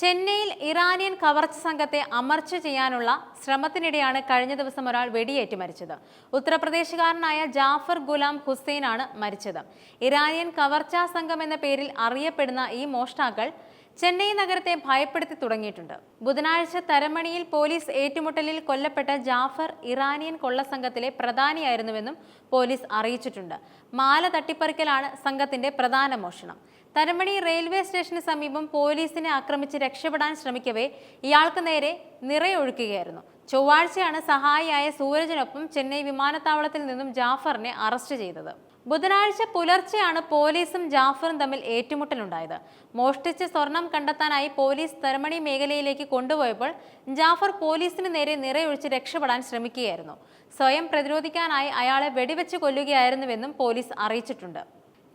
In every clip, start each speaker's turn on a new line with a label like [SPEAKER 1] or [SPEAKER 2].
[SPEAKER 1] ചെന്നൈയിൽ ഇറാനിയൻ കവർച്ച സംഘത്തെ അമർച്ച ചെയ്യാനുള്ള ശ്രമത്തിനിടെയാണ് കഴിഞ്ഞ ദിവസം ഒരാൾ വെടിയേറ്റ് മരിച്ചത്. ഉത്തർപ്രദേശുകാരനായ ജാഫർ ഗുലാം ഹുസൈനാണ് മരിച്ചത്. ഇറാനിയൻ കവർച്ചാ സംഘം എന്ന പേരിൽ അറിയപ്പെടുന്ന ഈ മോഷ്ടാക്കൾ ചെന്നൈ നഗരത്തെ ഭയപ്പെടുത്തി തുടങ്ങിയിട്ടുണ്ട്. ബുധനാഴ്ച തരമണിയിൽ പോലീസ് ഏറ്റുമുട്ടലിൽ കൊല്ലപ്പെട്ട ജാഫർ ഇറാനിയൻ കൊള്ള സംഘത്തിലെ പ്രധാനിയായിരുന്നുവെന്നും പോലീസ് അറിയിച്ചിട്ടുണ്ട്. മാല തട്ടിപ്പറിക്കലാണ് സംഘത്തിന്റെ പ്രധാന മോഷണം. തരമണി റെയിൽവേ സ്റ്റേഷന് സമീപം പോലീസിനെ ആക്രമിച്ച് രക്ഷപ്പെടാൻ ശ്രമിക്കവേ ഇയാൾക്ക് നേരെ നിറയൊഴുക്കുകയായിരുന്നു. ചൊവ്വാഴ്ചയാണ് സഹായിയായ സൂരജിനൊപ്പം ചെന്നൈ വിമാനത്താവളത്തിൽ നിന്നും ജാഫറിനെ അറസ്റ്റ് ചെയ്തത്. ബുധനാഴ്ച പുലർച്ചെയാണ് പോലീസും ജാഫറും തമ്മിൽ ഏറ്റുമുട്ടലുണ്ടായത്. മോഷ്ടിച്ച സ്വർണം കണ്ടെത്താനായി പോലീസ് തരമണി മേഖലയിലേക്ക് കൊണ്ടുപോയപ്പോൾ ജാഫർ പോലീസിന് നേരെ നിറയൊഴിച്ച് രക്ഷപ്പെടാൻ ശ്രമിക്കുകയായിരുന്നു. സ്വയം പ്രതിരോധിക്കാനായി അയാളെ വെടിവെച്ച് കൊല്ലുകയായിരുന്നുവെന്നും പോലീസ് അറിയിച്ചിട്ടുണ്ട്.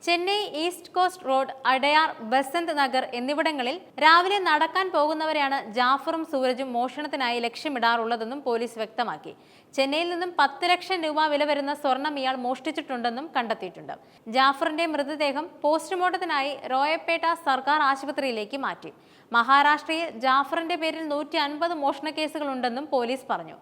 [SPEAKER 1] Chennai east coast road Adyar Besant Nagar എന്നിവിടങ്ങളിൽ രാവിലെ നടക്കാൻ പോകുന്നവരെയാണ് ജാഫറും സൂരജും മോഷണത്തിനായി ലക്ഷ്യമിടാറുള്ളതെന്നും പോലീസ് വ്യക്തമാക്കി. ചെന്നൈയിൽ നിന്നും പത്ത് ലക്ഷം രൂപ വില വരുന്ന സ്വർണം ഇയാൾ മോഷ്ടിച്ചിട്ടുണ്ടെന്നും കണ്ടെത്തിയിട്ടുണ്ട്. ജാഫറിന്റെ മൃതദേഹം പോസ്റ്റ്മോർട്ടത്തിനായി റോയപ്പേട്ട സർക്കാർ ആശുപത്രിയിലേക്ക് മാറ്റി. മഹാരാഷ്ട്രയിൽ ജാഫറിന്റെ പേരിൽ നൂറ്റി അൻപത് മോഷണ കേസുകളുണ്ടെന്നും പോലീസ് പറഞ്ഞു.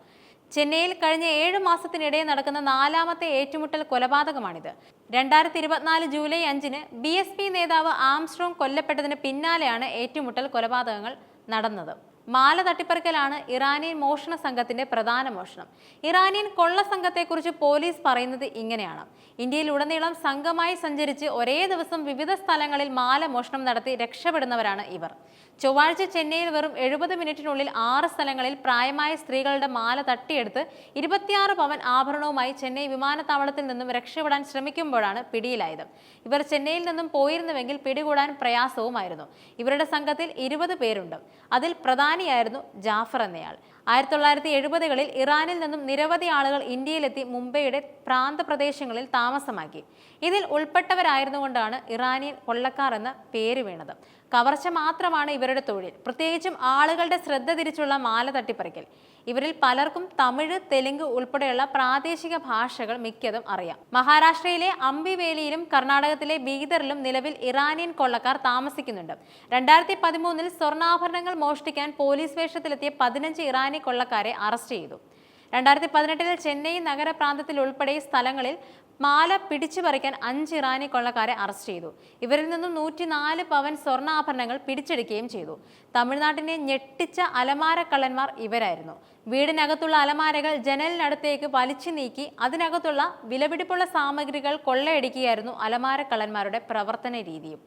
[SPEAKER 1] ചെന്നൈയിൽ കഴിഞ്ഞ ഏഴ് മാസത്തിനിടെ നടക്കുന്ന നാലാമത്തെ ഏറ്റുമുട്ടൽ കൊലപാതകമാണിത്. രണ്ടായിരത്തി ഇരുപത്തിനാല് ജൂലൈ അഞ്ചിന് ബി നേതാവ് ആംസ്ട്രോങ് കൊല്ലപ്പെട്ടതിന് പിന്നാലെയാണ് ഏറ്റുമുട്ടൽ കൊലപാതകങ്ങൾ നടന്നത്. മാല തട്ടിപ്പറിക്കലാണ് ഇറാനിയൻ മോഷണ സംഘത്തിന്റെ പ്രധാന മോഷണം. ഇറാനിയൻ കൊള്ള സംഘത്തെക്കുറിച്ച് പോലീസ് പറയുന്നത് ഇങ്ങനെയാണ്. ഇന്ത്യയിൽ ഉടനീളം സംഘമായി സഞ്ചരിച്ച് ഒരേ ദിവസം വിവിധ സ്ഥലങ്ങളിൽ മാല മോഷണം നടത്തി രക്ഷപ്പെടുന്നവരാണ് ഇവർ. ചൊവ്വാഴ്ച ചെന്നൈയിൽ വെറും എഴുപത് മിനിറ്റിനുള്ളിൽ ആറ് സ്ഥലങ്ങളിൽ പ്രായമായ സ്ത്രീകളുടെ മാല തട്ടിയെടുത്ത് ഇരുപത്തിയാറ് പവൻ ആഭരണവുമായി ചെന്നൈ വിമാനത്താവളത്തിൽ നിന്നും രക്ഷപ്പെടാൻ ശ്രമിക്കുമ്പോഴാണ് പിടിയിലായത്. ഇവർ ചെന്നൈയിൽ നിന്നും പോയിരുന്നുവെങ്കിൽ പിടികൂടാൻ പ്രയാസവുമായിരുന്നു. ഇവരുടെ സംഘത്തിൽ ഇരുപത് പേരുണ്ട്. അതിൽ പ്രധാനിയായിരുന്നു ജാഫർ എന്നയാൾ. ആയിരത്തി തൊള്ളായിരത്തി എഴുപതുകളിൽ ഇറാനിൽ നിന്നും നിരവധി ആളുകൾ ഇന്ത്യയിലെത്തി മുംബൈയുടെ പ്രാന്തപ്രദേശങ്ങളിൽ താമസമാക്കി. ഇതിൽ ഉൾപ്പെട്ടവരായിരുന്നുകൊണ്ടാണ് ഇറാനിയൻ കൊള്ളക്കാർ എന്ന പേര് വീണത്. കവർച്ച മാത്രമാണ് ഇവരുടെ തൊഴിൽ. പ്രത്യേകിച്ചും ആളുകളുടെ ശ്രദ്ധ തിരിച്ചുള്ള മാല തട്ടിപ്പറിക്കൽ. ഇവരിൽ പലർക്കും തമിഴ് തെലുങ്ക് ഉൾപ്പെടെയുള്ള പ്രാദേശിക ഭാഷകൾ മിക്കതും അറിയാം. മഹാരാഷ്ട്രയിലെ അംബിവേലിയിലും കർണാടകത്തിലെ ബീദറിലും നിലവിൽ ഇറാനിയൻ കൊള്ളക്കാർ താമസിക്കുന്നുണ്ട്. രണ്ടായിരത്തി പതിമൂന്നിൽ സ്വർണാഭരണങ്ങൾ മോഷ്ടിക്കാൻ പോലീസ് വേഷത്തിലെത്തിയ പതിനഞ്ച് ഇറാനി കൊള്ളക്കാരെ അറസ്റ്റ് ചെയ്തു. രണ്ടായിരത്തി പതിനെട്ടിൽ ചെന്നൈ നഗരപ്രാന്തത്തിൽ ഉൾപ്പെടെ സ്ഥലങ്ങളിൽ മാല പിടിച്ചു പറിക്കാൻ അഞ്ച് ഇറാനി കൊള്ളക്കാരെ അറസ്റ്റ് ചെയ്തു. ഇവരിൽ നിന്നും നൂറ്റിനാല് പവൻ സ്വർണാഭരണങ്ങൾ പിടിച്ചെടുക്കുകയും ചെയ്തു. തമിഴ്നാട്ടിനെ ഞെട്ടിച്ച അലമാരക്കള്ളന്മാർ ഇവരായിരുന്നു. വീടിനകത്തുള്ള അലമാരകൾ ജനലിനടുത്തേക്ക് വലിച്ചു നീക്കി അതിനകത്തുള്ള വിലപിടിപ്പുള്ള സാമഗ്രികൾ കൊള്ളയടിക്കുകയായിരുന്നു അലമാരക്കള്ളന്മാരുടെ പ്രവർത്തന രീതിയും.